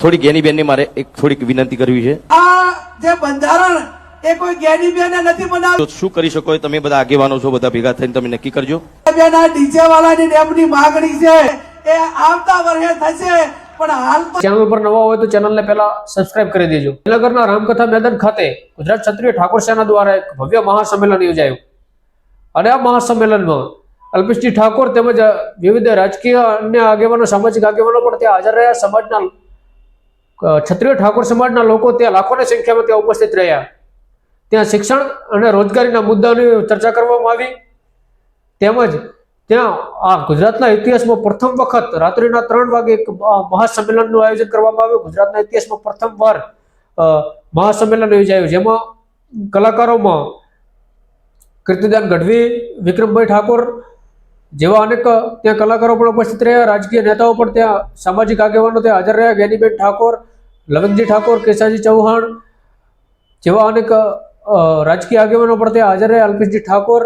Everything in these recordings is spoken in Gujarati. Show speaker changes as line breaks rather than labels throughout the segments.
થોડી ગેની બેનને મારે એક થોડીક વિનંતી કરવી છે.
આ જે બંધારણ એ કોઈ ગેની બેન નથી બનાવ્યું
શું કરી શકો એ તમે બધા આગેવાનો છો બધા ભેગા થઈને તમે નક્કી કરજો.
બેના ડીજે વાળાની ડેમની માગણી છે એ આવતા વર્ષે થશે પણ હાલ
ચેનલ પર નવા હોય તો ચેનલને પહેલા સબસ્ક્રાઇબ કરી દેજો. શ્રીનગરના રામકથા મેદાન ખાતે ગુજરાત ક્ષત્રિય ઠાકોર સેના દ્વારા એક ભવ્ય મહાસંમેલન યોજાયું. અને આ મહાસંમેલનમાં અલ્પેશજી ઠાકોર તેમજ વિવિધ રાજકીય અન્ય આગેવાનો, સામાજિક આગેવાનો પણ ત્યાં હાજર રહ્યા. સમાજના ક્ષત્રિય ઠાકોર સમાજના લોકો ત્યાં લાખોની સંખ્યામાં ત્યાં ઉપસ્થિત રહ્યા. ત્યાં શિક્ષણ અને રોજગારીના મુદ્દાની ચર્ચા કરવામાં આવી. તેમજ ત્યાં આ ગુજરાતના ઇતિહાસમાં પ્રથમ વખત રાત્રિના ત્રણ વાગે એક મહાસંમેલનનું આયોજન કરવામાં આવ્યું. ગુજરાતના ઇતિહાસમાં પ્રથમવાર મહાસંમેલન યોજાયું. જેમાં કલાકારોમાં કીર્તિદાન ગઢવી, વિક્રમભાઈ ઠાકોર જેવા અનેક ત્યાં કલાકારો પણ ઉપસ્થિત રહ્યા. રાજકીય નેતાઓ પણ ત્યાં સામાજિક આગેવાનો ત્યાં હાજર રહ્યા. ગેનીબેન ઠાકોર, લવિંગજી ઠાકોર કેશાજી ચૌહાણ જેવા અનેક રાજકીય આગેવાનો પણ ત્યાં હાજર રહ્યા. અલ્પેશજી ઠાકોર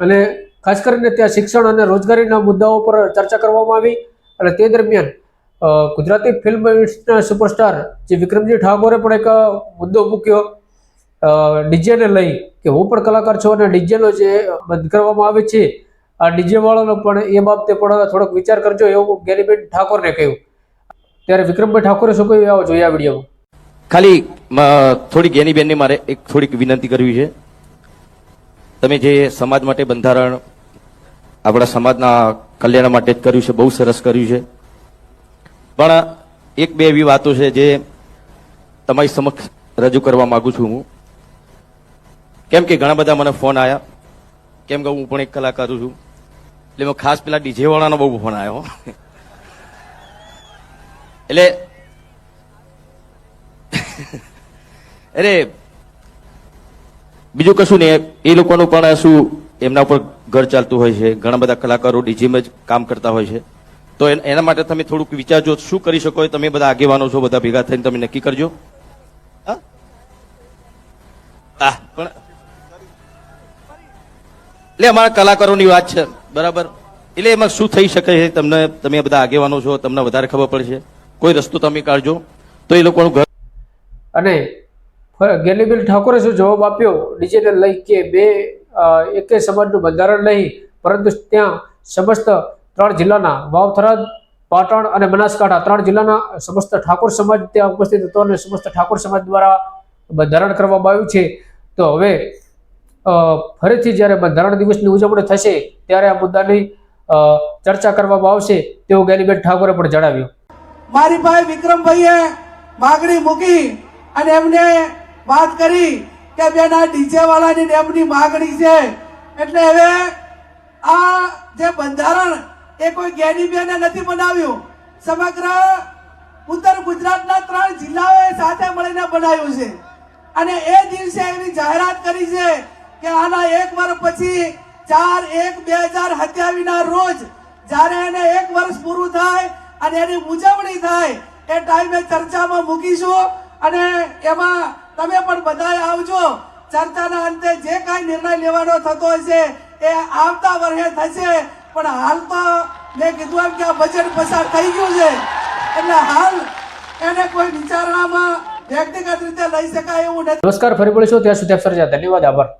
અને ખાસ કરીને ત્યાં શિક્ષણ અને રોજગારીના મુદ્દાઓ પર ચર્ચા કરવામાં આવી અને તે દરમિયાન ગુજરાતી ફિલ્મ ઇન્ડસ્ટ્રીના સુપરસ્ટાર જે વિક્રમજી ઠાકોરે પણ એક મુદ્દો મૂક્યો ડીજેને લઈ કે હું પણ કલાકાર છું અને ડીજેનો જે બંધ કરવામાં આવે છે આ ડીજે વાળાનો પણ એ બાબતે પણ થોડોક વિચાર કરજો એવું ગેરીબેન ઠાકોરને કહ્યું. ત્યારે વિક્રમભાઈ ઠાકોરે શું કહ્યું? આવો જોઈએ આ વિડીયોમાં.
ખાલી થોડીક ગેનીબેનને ગેની બેનને મારે એક થોડીક વિનંતી કરવી છે. તમે જે સમાજ માટે બંધારણ, આપણા સમાજના કલ્યાણ માટે જ કર્યું છે, બહુ સરસ કર્યું છે. પણ એક બે એવી વાતો છે જે તમારી સમક્ષ રજૂ કરવા માંગુ છું હું. કેમ કે ઘણા બધા મને ફોન આવ્યા કેમ કે હું પણ એક કલાકાર છું. એટલે મેં ખાસ પેલા ડીજે વાળાનો બહુ ફોન આવ્યો. એટલે અરે, બીજું કશું નહીં. એ લોકોનું પણ શું એમના ઉપર ઘર ચાલતું હોય છે. ઘણા બધા કલાકારો ડીજીમાં જ કામ કરતા હોય છે. તો એના માટે તમે થોડુંક વિચારજો શું કરી શકો તમે બધા આગેવાનો છો, બધા ભેગા થઈને તમે નક્કી કરજો. હા? પણ એટલે અમારા કલાકારોની વાત છે. બરાબર? એટલે એમાં શું થઈ શકે છે? તમને, તમે બધા આગેવાનો છો, તમને વધારે ખબર પડશે. કોઈ રસ્તો તમે કાઢજો. તો એ લોકોનું ઘર
અને ગેલીબેન ઠાકોરે શું જવાબ આપ્યો? ડીજેને લઈ કે બે એકે સમાજનું બંધારણ નહીં, પરંતુ ત્યાં સમસ્ત ત્રણ જિલ્લાના વાવથરાદ, પાટણ અને બનાસકાંઠા ત્રણ જિલ્લાના સમસ્ત ઠાકોર સમાજ ત્યાં ઉપસ્થિત હતો અને સમસ્ત ઠાકોર સમાજ દ્વારા બંધારણ કરવામાં આવ્યું છે. તો હવે ફરીથી જ્યારે બંધારણ દિવસની ઉજવણી થશે, ત્યારે આ મુદ્દાની ચર્ચા કરવામાં આવશે તેવું ગેલીબેન ઠાકોરે પણ જણાવ્યું.
મારી ભાઈ વિક્રમભાઈએ માગણી મૂકી અને એમને વાત કરી કે બેન, આ ડીજે વાળાની ડેમની માગણી છે. એટલે હવે આ જે બંધારણ એ કોઈ ગેનીબેને બેને નથી બનાવ્યું. સમગ્ર ઉત્તર ગુજરાતના ત્રણ જિલ્લાઓએ સાથે મળીને બનાવ્યું છે. અને એ દિવસે એવી જાહેરાત કરી છે કે આના એક વર્ષ પછી ચાર એક બે હજાર સત્યાવીસના રોજ જ્યારે એને એક વર્ષ પૂરું થાય અને એની ઉજવણી થાય, એ ટાઈમે ચર્ચામાં મૂકીશું અને એમાં તમે પણ બધા આવજો. ચર્ચાના અંતે જે કાંઈ નિર્ણય લેવાનો થતો હશે એ આવતા વર્ષે થશે. પણ હાલ તો મેં કીધું એમ કે આ બજેટ પસાર થઈ ગયું છે. એટલે હાલ એને કોઈ વિચારણામાં વ્યક્તિગત રીતે લઈ શકાય એવું નથી.
નમસ્કાર, ફરી મળીશું. ત્યાં સુધી આપ ધન્યવાદ. આભાર.